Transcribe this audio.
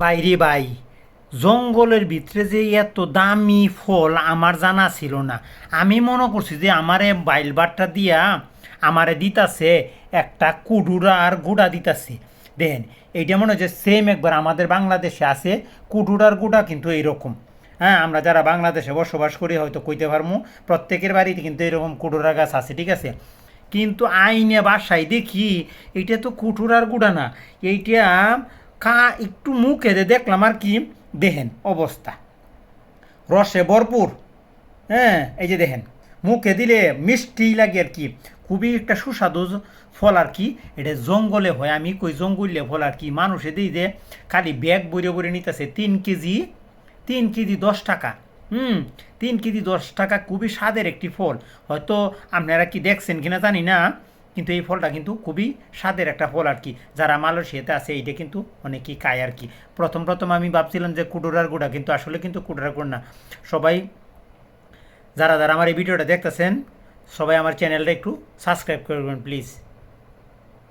বাইরে বাই। জঙ্গলের ভিতরে যে এত দামি ফল আমার জানা ছিল না। আমি মনে করছি যে আমারে বাইলবারটা দিয়া আমারে দিতাছে, একটা কুডুরা আর গুড়া দিতাছে। দেখেন এইটা মনে হচ্ছে সেম একবার আমাদের বাংলাদেশে আছে কুডুরার গুড়া কিন্তু এইরকম। হ্যাঁ আমরা যারা বাংলাদেশে বসবাস করি হয়তো কইতে পারব প্রত্যেকের বাড়িতে কিন্তু এরকম কুডুরা গাছ আছে, ঠিক আছে? কিন্তু আইনে বাসায় দেখি, এইটা তো কুটুরার গুড়া না, এইটা কা একটু মুখে দিয়ে দেখলাম আর কি, দেখেন অবস্থা। রসে ভরপুর হ্যাঁ এই যে দেখেন, মুখে দিলে মিষ্টি লাগে আর কি, খুবই একটা সুস্বাদু ফল আর কি, এটা জঙ্গলে হয়, আমি কই জঙ্গলে ফল আর কি, মানুষে দিই যে খালি ব্যাগ বইরে বইরে নিতেছে, তিন কেজি তিন কেজি দশ টাকা, হুম, তিন কেজি দশ টাকা খুবই স্বাদের একটি ফল, হয়তো আপনারা কি দেখছেন কিনা জানি না কিন্তু এই ফলটা কিন্তু খুবই স্বাদের একটা ফল আর কি। যারা মালয়েশিয়াতে আছে, এইটা কিন্তু অনেকই খায় আর কি। প্রথম প্রথম আমি ভাবছিলাম যে কুডোরার গুঁড়া, কিন্তু আসলে কিন্তু কুডোরার গুড় না। সবাই যারা যারা আমার এই ভিডিওটা দেখতেছেন, সবাই আমার চ্যানেলটা একটু সাবস্ক্রাইব করবেন প্লিজ